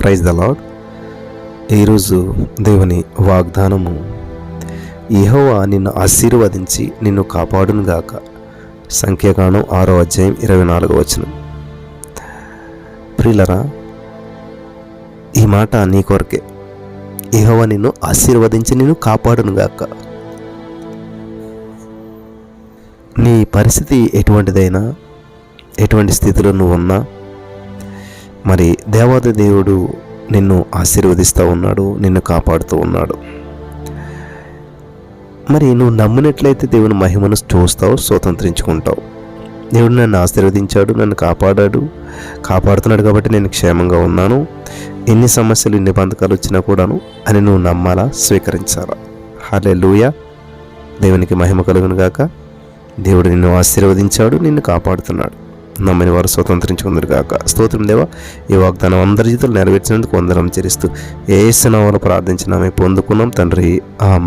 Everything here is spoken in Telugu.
ప్రైజ్ ద లాడ్ ఈరోజు దేవుని వాగ్దానము యెహోవా నిన్ను ఆశీర్వదించి నిన్ను కాపాడును గాక సంఖ్యాకాండం ఆరో అధ్యాయం ఇరవై నాలుగో వచనం. ప్రిలరా ఈ మాట నీ కొరకే. యెహోవా నిన్ను ఆశీర్వదించి నిన్ను కాపాడును గాక నీ పరిస్థితి ఎటువంటిదైనా ఎటువంటి స్థితిలో నువ్వు ఉన్నా మరి దేవాది దేవుడు నిన్ను ఆశీర్వదిస్తూ ఉన్నాడు నిన్ను కాపాడుతూ ఉన్నాడు. మరి నువ్వు నమ్మినట్లయితే దేవుని మహిమను చూస్తావు స్వతంత్రించుకుంటావు. దేవుడు నన్ను ఆశీర్వదించాడు నన్ను కాపాడాడు కాపాడుతున్నాడు కాబట్టి నేను క్షేమంగా ఉన్నాను. ఎన్ని సమస్యలు ఎన్ని బంధకాలు వచ్చినా కూడాను అని నువ్వు నమ్మాలా స్వీకరించాలా? హలే దేవునికి మహిమ కలుగును గాక. దేవుడు నిన్ను ఆశీర్వదించాడు నిన్ను కాపాడుతున్నాడు. నమ్మని వారు స్వతంత్రించుకుందరు కాక స్తోత్రం దేవ ఈ వాగ్దానం అందరి జీవితాలు నెరవేర్చినందుకు వందనం చేరిస్తూ ఏ ప్రార్థించినామే పొందుకున్నాం తండ్రి. ఆ